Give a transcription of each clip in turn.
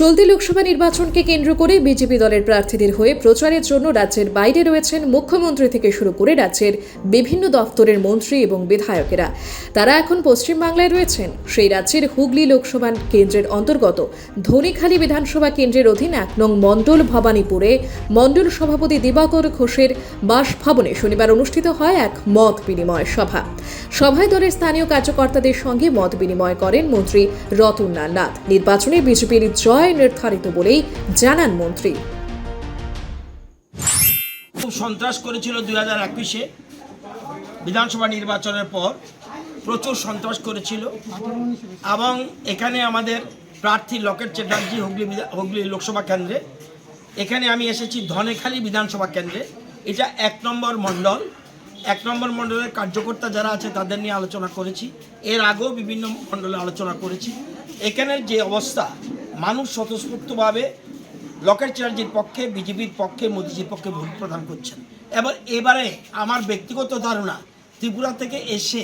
চলতি লোকসভা নির্বাচনকে কেন্দ্র করে বিজেপি দলের প্রার্থীদের হয়ে প্রচারের জন্য রাজ্যের বাইরে রয়েছেন মুখ্যমন্ত্রী থেকে শুরু করে রাজ্যের বিভিন্ন দফতরের মন্ত্রী এবং বিধায়কেরা। তারা এখন পশ্চিমবাংলায় রয়েছেন। সেই রাজ্যের হুগলি লোকসভা কেন্দ্রের অন্তর্গত ধনীখালী বিধানসভা কেন্দ্রের অধীন এক নং মণ্ডল ভবানীপুরে মণ্ডল সভাপতি দিবাকর ঘোষের বাসভবনে শনিবার অনুষ্ঠিত হয় এক মত বিনিময় সভা। সভায় দলের স্থানীয় কার্যকর্তাদের সঙ্গে মত বিনিময় করেন মন্ত্রী রতনলাল নাথ। নির্বাচনে বিজেপির জয় নির্ধারিত বলেই জানান মন্ত্রী। সন্ত্রাস করেছিল দুই হাজার একুশে। বিধানসভা নির্বাচনের পর প্রচুর সন্ত্রাস করেছিল এবং এখানে আমাদের প্রার্থী লকেট চ্যাটার্জি, হুগলি হুগলি লোকসভা কেন্দ্রে। এখানে আমি এসেছি ধনেখালি বিধানসভা কেন্দ্রে। এটা এক নম্বর মণ্ডল। এক নম্বর মণ্ডলের কার্যকর্তা যারা আছে তাদের নিয়ে আলোচনা করেছি। এর আগেও বিভিন্ন মণ্ডলে আলোচনা করেছি। এখানের যে অবস্থা মানুষ স্বতঃস্ফূর্তভাবে লকেট চ্যাটার্জির পক্ষে, বিজেপির পক্ষে, মোদিজির পক্ষে ভোট প্রদান করছেন। এবার, এবারে আমার ব্যক্তিগত ধারণা, ত্রিপুরা থেকে এসে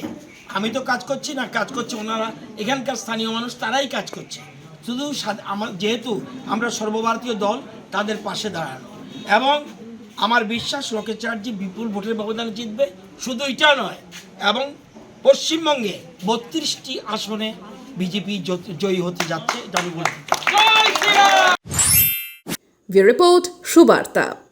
আমি তো কাজ করছি না, কাজ করছে ওনারা, এখানকার স্থানীয় মানুষ তারাই কাজ করছে। শুধু আমার যেহেতু আমরা সর্বভারতীয় দল, তাদের পাশে দাঁড়ানো। এবং আমার বিশ্বাস, লকেট চ্যাটার্জি বিপুল ভোটের ব্যবধানে জিতবে, শুধু এটা নয়, এবং পশ্চিমবঙ্গে বত্রিশটি আসনে বিজেপি জয়ী হতে যাচ্ছে, এটা আমি বলতে। Bureau report Subarta.